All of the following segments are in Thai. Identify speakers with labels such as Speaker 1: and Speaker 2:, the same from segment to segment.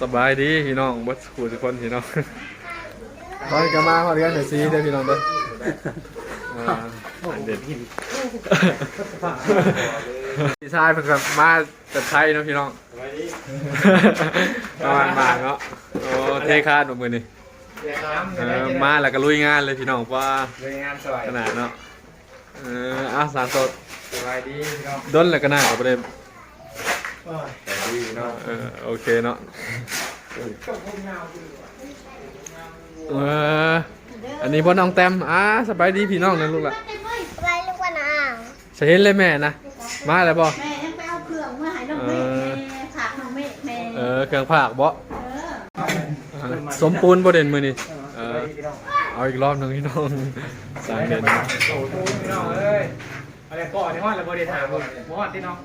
Speaker 1: สบายดีพี่น้องเบัดขู่ทุกคนพี่น้องตอนกลับมาพอเรียนหน่อยซีเด้อพี่น้องเด้ออ่าอันเด็ดพี่ชายเพิ่งกลับมาจากไทยเนาะพี่น้องประมาณบานเนาะโอ้เทคาดมือนี่เออมาแล้วก็ลุยงานเลยพี่น้องเพราะว่า
Speaker 2: เลยงานสวย
Speaker 1: ขนาดเนาะเอออะสารสด
Speaker 2: สบายดีพี่น้อง
Speaker 1: ด้นแล้วก็น่ากับประเด็น
Speaker 2: สบายดีพี่น้อง
Speaker 1: เออโอเคเนาะเอออันนี้พ่อน้องแต้มอ่าสบายดีพี่น้องนะลูกละ
Speaker 3: อะไรลูกว่านะ
Speaker 1: ใช่เห็นเลยแม่นะมาแล้วบ่
Speaker 4: แม่ยังไปเอาเครื่องมาให้น้องเมฆแม่ฝากน้องเมฆแม่
Speaker 1: เออเครื่องผากบ่
Speaker 4: เออ
Speaker 1: อ่าสมปูนบ่เด่นมือนี่เออ
Speaker 2: พี่น้อง
Speaker 1: เอาอีกรอบหนึงพี่น้องสายเด่น
Speaker 2: โอ้โหพี่น้องเอ้ยอะไรก่อนในห้องเราบริถามหมดหมดที่น้อง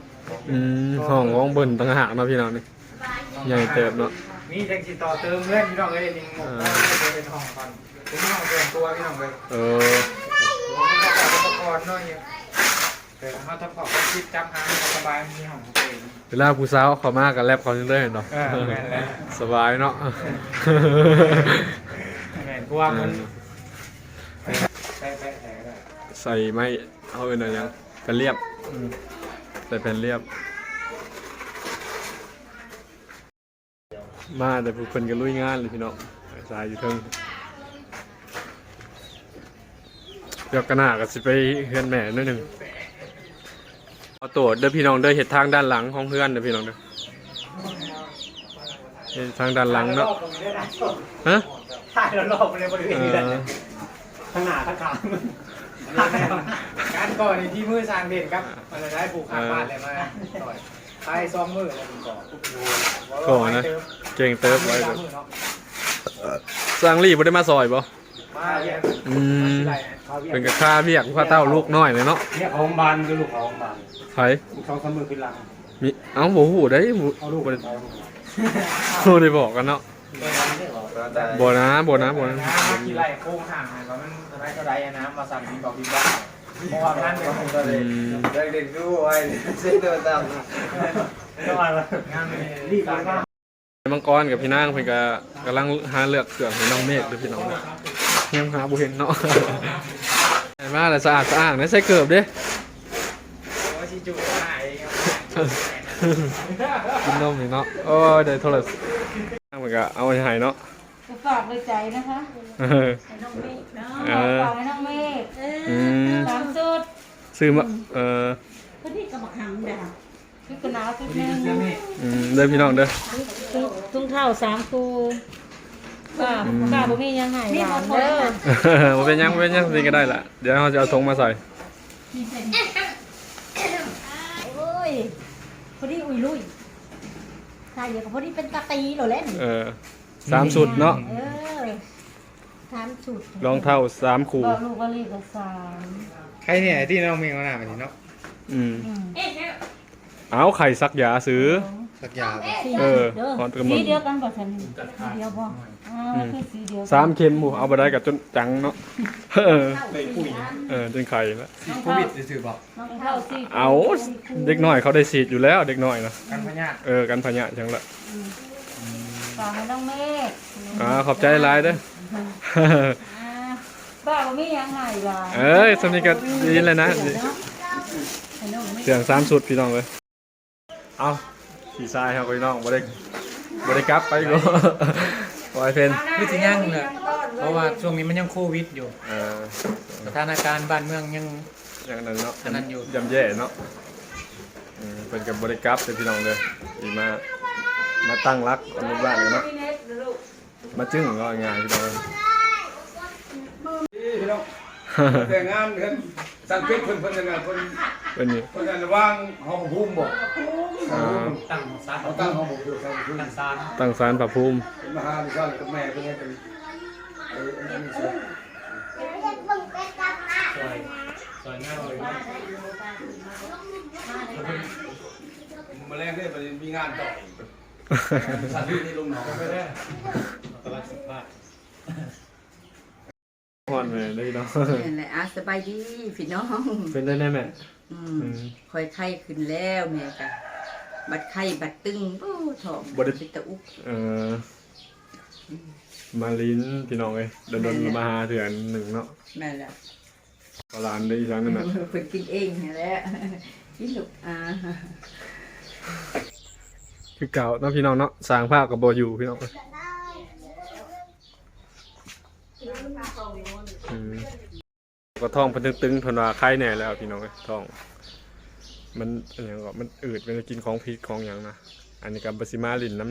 Speaker 1: อืมห้องของเบิ่นต่างหากเนาะพี่น้องนี่ใหญ่เติบเนาะ
Speaker 2: มีแท็กซี่ต่อเติมเพื่อนพี่น้องเอ้ยลิงหมดก็เป็นห้องก่อนพี่น้องเตรียมตัวพี่น้องเลย
Speaker 1: เออ
Speaker 2: ผมก็ขออุปกรณ์ด้วยเนี่ยเดี๋ยวเขาทำขอบคิดจำหาสบายมีห้องของตัวเอง
Speaker 1: เวลาผู้สาวเข้ามาก็แลบเขาเรื่อยๆเนาะ
Speaker 2: เออแม่นแล้ว
Speaker 1: สบายเนาะ
Speaker 2: แม่นกลัวมันแปะแปะแผลได้
Speaker 1: ใส่ไม้เอาอื่นอะไรยังเป็นเรียบ ใส่เป็นเรียบ มาแต่ผู้คนก็ลุยงานเลยพี่น้องสายอยู่เทิงเดี๋ยวกระหน้าก็สิไปเฮือนแม่นิดหนึ่งเอาตัวเด้อพี่น้องเด้อเห็ดทางด้านหลังของเพื่อนเด้อพี่น้องเด้อเฮ็ดทางด้านหลังเนาะฮะ
Speaker 2: ถ่ายแล้วรอบในบริเว
Speaker 1: เอ
Speaker 2: ณนี้แหละ
Speaker 1: อ
Speaker 2: ข้างหน้าข้างกลาง การก่อนในที่มือสร้างเด่นครับ มันจะได้ปลูกข้างบ้านอะไรมาต่อยใช้ซองมืออะไรมันก่อ
Speaker 1: ก่อนนะ เก่งเติบไว้
Speaker 2: ไว้
Speaker 1: เด้อ
Speaker 2: มือเนาะ
Speaker 1: สร้างรีบ่ได้มาซอยบ่
Speaker 2: มาเรียน
Speaker 1: อืมเป็นกับข้าเรียกข้าเต้าลูกน้อยเลยเนาะ
Speaker 2: เนี่ยของบานคือลูกของบาน
Speaker 1: ไผ
Speaker 2: เขาสมือขึ้นหลัง
Speaker 1: มีเอ้าบ่ฮู้ได้บ่
Speaker 2: เอาลูก
Speaker 1: บ่
Speaker 2: ไป
Speaker 1: ได้บ่ได้บอกกันเนาะ บ่นะบ่นะบ่นะ
Speaker 2: น้ำมากี่ไรโค้งห่างว่ามันอะไรก็ได้น้ำมาสั่งมีบอกดีบ้างเพราะว่านั่นเป็นของตัวเอ
Speaker 1: อื
Speaker 2: ง
Speaker 1: ม
Speaker 5: เด็กๆดูไว้ใช่ตัวตาม
Speaker 2: ก็มาเลยงานรีบไปมาก
Speaker 1: มังกรกับพี่นางเพิ่นก็กำลังหาเลือกเครื่องให้น้องเมฆด้วยพี่น้องเนาะยังหาบ่เห็นเนาะได้มาแล้วสะอาดสะอ้างนะใส่เกือบเด้
Speaker 2: ว่าชิจูหาย
Speaker 1: กินนมนี่เนาะโอ้ยได้โทรศัพท์ เพิ่นก็เอาไว้ให้เนาะ
Speaker 4: จะฝากไว้ใจนะคะ
Speaker 1: เออ
Speaker 4: ให้น้องเมฆเนาะ
Speaker 1: เออ
Speaker 4: ฝากให้น้องเมฆเอ
Speaker 1: อื
Speaker 4: อ
Speaker 1: ม
Speaker 4: สามสุด
Speaker 1: ซื้อมาเออ
Speaker 4: คนที่กระบอกหำเด้อคือกระหนาวชุดหนึง
Speaker 1: อืมเด้อพี่น้องเด้อ
Speaker 4: ทุ่งทุ่งเท้าสามคูป้าป้าบ่มียังไงหลานเด้อ
Speaker 1: บ่เป็นหยังบ่เป็นหยังสิก็ได้ล่ะเดี๋ยวเราจะเอาธงมาใส่
Speaker 4: โอ้ยพอดีอุ้ยลุย ใช่เดี๋ยวก็พอดีเป็นกะตีเหรอเล่น
Speaker 1: เออสามสุดเนาะ
Speaker 4: เออสามสุด
Speaker 1: รองเท้าสามคู่
Speaker 4: บอกลูกว่าเลขละสาม
Speaker 2: ใครเนี่ยที่น้องมีขนาดนี้เนาะ
Speaker 1: อืม
Speaker 4: อืม
Speaker 1: เอาไข่ซักยาซื้อ
Speaker 2: สักยาว
Speaker 4: สี
Speaker 1: เออ
Speaker 4: เด้อ
Speaker 1: ขอเติมหน่อย
Speaker 4: สีเดียวกันบ่ทันสีเดียวบ่ อ้าวคือสีเดียวกัน
Speaker 1: สามเข็มหมูเอาไปได้กับจนจังเนาะเออ
Speaker 4: เท่าสี่อัน
Speaker 1: เออจนไข่แล้ว
Speaker 4: น้อง
Speaker 2: โค
Speaker 4: เท่า
Speaker 2: วิดจะถือบอก
Speaker 4: น้องเท่าสี่
Speaker 1: เอาเด็กน้อยเขาได้ฉีดอยู่แล้วเด็กน้อยนะ
Speaker 2: กันพญา
Speaker 1: เออกันพญะจังละ
Speaker 4: ฝากให้น้องเมฆ
Speaker 1: อ่าขอบใจหลายเด้อ
Speaker 4: อ่าป้าบ่มียังไงล่ะ
Speaker 1: เอ้ยสำนีก็ดีเลยนะ
Speaker 4: ให้น้องเมฆ
Speaker 1: เสียงสามสุดพี่น้องเลยเอาขี่ทรายครับพี่น้องบ่ได้บ่ได้กลับไปก็ ปล่อยเพน
Speaker 2: คือสิยังเลยเพราะว่าช่วงนี้มันยังโควิดอยู่
Speaker 1: เออ
Speaker 2: สถานการณ์บ้านเมืองยัง
Speaker 1: อย่างนั้นเนาะ
Speaker 2: อันนั้นอยู่
Speaker 1: ยำแย่เนาะอืมเป็นกับบริกรับเป็นพี่น้องเลยดีมา มาตั้งรักอันนี้บ้านกันเนาะ มาจึ้งก็ง่ายพี่น้องเลย
Speaker 5: พี่น้องแต่งงานกัน สังเกตเพิ่นเพิ่นกันเพิ่น
Speaker 1: เป็นนี่
Speaker 5: เพิ่นกันว่างห้องภูมิบ่
Speaker 1: อ่า
Speaker 2: ตั้งซา
Speaker 5: เขาตั้งห้องภูมิตั้งภูมิ
Speaker 2: ตั้งซาน
Speaker 1: ตั้งสารพระภูมิ
Speaker 5: เป็นมหาวิทยาลัยกับแม่เพิ่นให้เป็นไอ้อันนี้สวย
Speaker 2: สวยสวยงามเลย
Speaker 5: มาแรกเนี่ยประเด็นมีงานต่อสัตว์ที่ลงหนอง
Speaker 2: ไปได้ตลาดสิบบาท
Speaker 1: ฮอนเลยได้เนาะ
Speaker 6: นั่นแหละอะสบายดีพี่น้อง
Speaker 1: เป็นได้แน่แม่
Speaker 6: อื
Speaker 1: อื
Speaker 6: ม
Speaker 1: ม
Speaker 6: คอยไข้ขึ้นแล้วแม่กะ
Speaker 3: บัดไข้บัดตึงโอ้ท้อง
Speaker 1: บ่ได้
Speaker 3: เป็นตะอุก
Speaker 1: เออมาลิ้นพี่น้องเอ้ยโดนๆมาหาเถื่อนหนึ่งเนาะ
Speaker 3: แม่นล่ะ
Speaker 1: ตลานได้อีกครั้งหนึงน่ะ
Speaker 3: เพิ่นกินเองนั่นแหละกินลูกอ่า
Speaker 1: คือเก่าเนาะพี่น้องเนาะสร้างภาพกับบ่อยู่พี่น้องเอ้ยอืม ก็ท้องพิ่นตึงๆเพิ่นว่าไข้แน่แล้วพี่น้องท้อง มันอนหยังก็มันอืดเวลากินของพิษของหยังนะอันนี้กับบาซิมาลินน้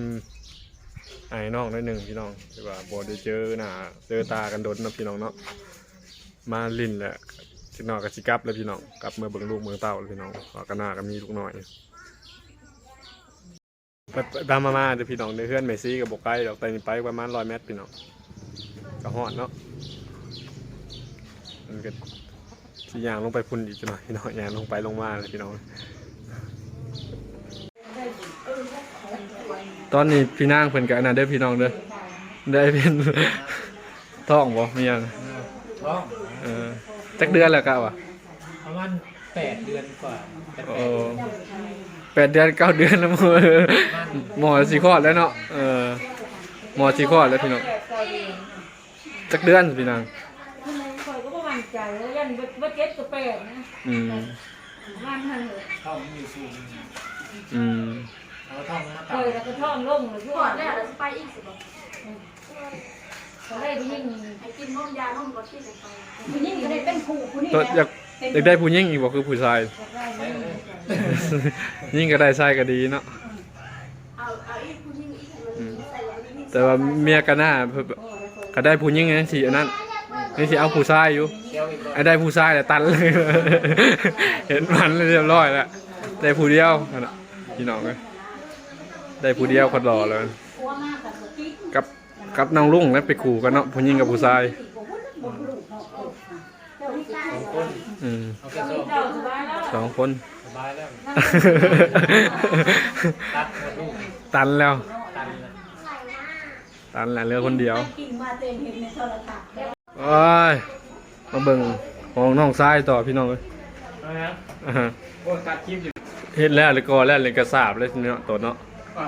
Speaker 1: ำไอ้นองน้อยหนึ่งพี่น้องที่ว่าบ่ได้เจอหน้าเจอตากันโดนนะพี่น้องเนาะมาลินแหละสิน้องกับสิกับแล้วพี่น้องกลับเมื่อเบิ่งลูกเมืองเต้าแล้วพี่น้องกันหน้าก็มีลูกหน้อยไปตามมามาเด้อพี่น้องเด้อเพื่อนเมซี่กับบกไกลดอกแต่นี่ไปประมาณร้อยเมตรพี่น้องก็ฮอดเนาะ มันก็สิย่างลงไปพุ่นอีกจักหน่อยพี่น้องย่างลงไปลงมาเลยพี่น้อง ตอนนี้พี่นางเพิ่นกับอันนั้นเด้อพี่น้องเด้อได้เป็นท้องบ่เมียนะ
Speaker 2: ท้อง
Speaker 1: เออจักเดือนแล้วกะวะ
Speaker 2: ประมาณแปดเดือนกว่าแปด
Speaker 1: โอ้แปดเดือนเก้าเดือนแล้วหมอหมอสิคลอดแล้วเนาะเออหมอสิคลอดแล้วพี่น้องจักเดือนพี่นาง
Speaker 4: แล้วยันบ่เจ็บก็แปลกนะ
Speaker 1: อืม
Speaker 4: งานทันเลย
Speaker 2: ท้องมีสูง
Speaker 1: อืม
Speaker 2: เอาท้องมา
Speaker 4: เค
Speaker 2: ตัด
Speaker 4: ยแล้วก็ท้องลงเลยทั่ว
Speaker 6: ก่อนแล้วเราจะไปอีกสิบอก
Speaker 4: ก็ได้ผู้หญิง
Speaker 6: ให้กินนมยานมรสที่ไหนไป
Speaker 4: ผู้หญิงก็ได้เป็นผู้ผู้นี่
Speaker 1: ตัว
Speaker 4: แห
Speaker 1: อยา
Speaker 4: ละ
Speaker 1: กอยากได้ผู้หญิงอีกบ่คือผู้ชายยิ่งก็ได้ชายก็ดีเนาะ
Speaker 6: เอาเอาอีกผู้หญิงอีกให้มันใส่แล้วมันมี
Speaker 1: แต่ว่าเมียก็น่าเพิ่นก็ได้ผู้หญิงจังซี่อันนั้นนี่สิเอาผู้ชายอยู่
Speaker 2: เคี้ยวอีก
Speaker 1: ไอ้ได้ผู้ชายแต่ตันเลย เห็นมันเรียบร้อยแล้วได้ผู้เดียวนั่นน่ะพี่น้องเลยได้ผู้เดียวคนรอเลย
Speaker 4: กลัวมากแต่บ่คิด
Speaker 1: กับกับน้องลุงแล้วไปขู่กันเนาะผู้หญิงกับผู้ชาย
Speaker 2: สองคน
Speaker 1: อืม
Speaker 2: เอาแค่สอง
Speaker 4: เจ้าสบายแล้ว
Speaker 1: สองคน
Speaker 2: สบายแล้วตัดหมดลูก
Speaker 1: ตันแล้ว
Speaker 2: ตันแล้ว
Speaker 1: ตันแหละเหลือคนเดียว
Speaker 4: กินมาเต็มเห็นในโทรทัศน์
Speaker 1: โอ้ย มาเบิ่งของน้องชายต่อพี่น้องเลย
Speaker 2: เอาละ
Speaker 1: อ่าฮะ
Speaker 2: โอ้ตัดคลิปอยู่
Speaker 1: เฮ็ดแล้วเลยก็แล้วเลยกระสาบเลยเนาะตัวเนาะ
Speaker 2: อะ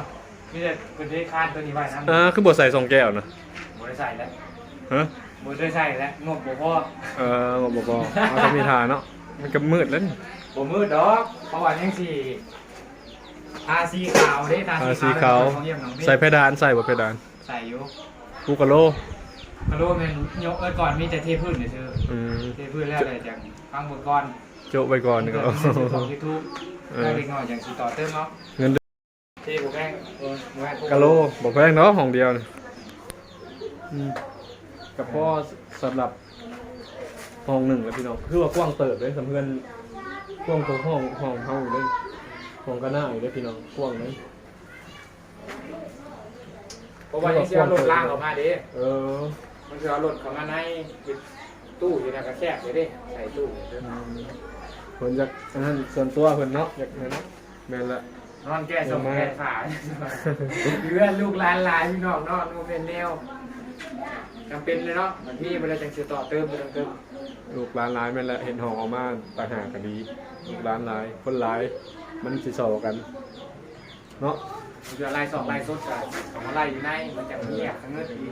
Speaker 2: มีแต่คนที่คาดตัวนี้ไว้นะ
Speaker 1: อ่าคือบ่ใส่สองแก้วนะ
Speaker 2: บริใส่แล้ว
Speaker 1: ฮะ
Speaker 2: บริใส่แล้วงบบ่พอ
Speaker 1: เออบ่บ่บ่เอาก็มีทาเนาะมันก็มืดแล้วนี่
Speaker 2: บ่มืดดอกเพราะว่ายังสี่ทาสีขาวเด้ทา
Speaker 1: อ่า
Speaker 2: สี
Speaker 1: สีขาว
Speaker 2: ของเยี่ยมน้องพี่
Speaker 1: ใส่เพดานใส่บ่เพดาน
Speaker 2: ใส่อยู่
Speaker 1: กูกะโล
Speaker 2: กระโดดแมันยกเอ้ยก่อนมีแต่เทพื้นเฉย
Speaker 1: อืม
Speaker 2: ๆเทพื้นแล้วอะไรจังฟังบทก่อน
Speaker 1: โจะไปก่อนนี่ก็
Speaker 2: เกิดมีของยูทูบ
Speaker 1: เอ
Speaker 2: ได้
Speaker 1: อ
Speaker 2: เล็กน้อยอย่างสีต่อเติมเนาะ
Speaker 1: เงินเดือน
Speaker 2: เทบุแพงเออบุแพง
Speaker 1: กะโลบ่แพงเนาะห้องเดียวนี่อืมกับพ่อสำหรับห้องหนึ่งแล้วพี่น้องคือว่ากว้างเติบเลยสำเพื่อนกว้างตรงห้องห้องเฮาอยู่เลยห้องก็น่าอยู่เลยพี่น้องกว้างเลย
Speaker 2: เพราะว่ายังเสียรถล่างออกมาเด้
Speaker 1: เออ
Speaker 2: มันคือเอารถเข้ามาในตู้อยู่ในกระแคบเลยเด้ใส่ตู้
Speaker 1: เพิ่นอยากอันนั้นส่วนตัวเพิ่นเนาะอยากนั่นเนาะแม่นละ
Speaker 2: นอนแก้ส่งแก้ขาเพื่อนลูกหลานหลายพี่น้องเนาะนู่นเป็นแนวจำเป็นเลยเนาะบางทีเวลาจังสิต่อเติมไปเติม
Speaker 1: ลูกร้านหลายแม่นละเห็นห้องออกมาต่างหากก็ดีลูกร้านหลายคนหลายมันสิสอกัน เนาะ
Speaker 2: มันจะไล่สองไล่สดกันสองไล่อยู่ในมันจะเงียบทั้งเงินอี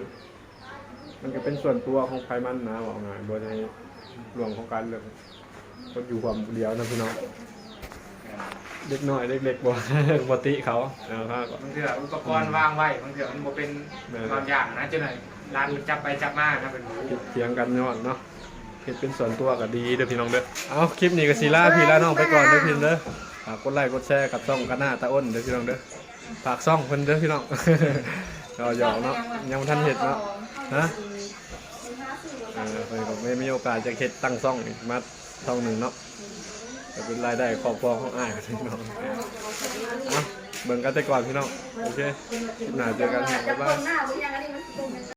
Speaker 1: มันก็เป็นส่วนตัวของใครมันนะบอกงานบนในรวงของการเรื่องก็อยู่ความเดียวนะพี่น้องเด็กน้อยเด็กๆบ่ปกติเขานะครับ
Speaker 2: บางเถื่ออุปกรณ์วางไว้บางเถื่อมันบ่เป็นความยากนะเจ้าหน่อยร้านมันจับไปจับมาถ้าเป็นหมู
Speaker 1: เถียงกันย้อนเนาะเฮ็ดเป็นส่วนตัวก็ดีเด้อพี่น้องเด้อเอาคลิปนี้ก็สิลาพี่ลาน้องไปก่อนเด้อพี่น้องเด้อฝากกดไลค์กดแชร์กับช่องกันหน้าตาอ้นเด้อพี่น้องเด้อฝากช่องเพิ่นเด้อพี่น้อง เราหยอกเนาะยังบ่ทันเฮ็ดเนาะฮะ เออเพิ่นก็ไม่มีโอกาสจะเฮ็ดตั้งซ่องอีกมาช่องหนึ่งเนาะจะเป็นรายได้ครอบครัวของอ้ายพี่น้องเอะเบิ่งกันแต่ก่อนพี่น้องโอเคคลิปหน้าเจอกันครับบ๊ายบาย
Speaker 6: หน้าหรือยังอันนี้มัน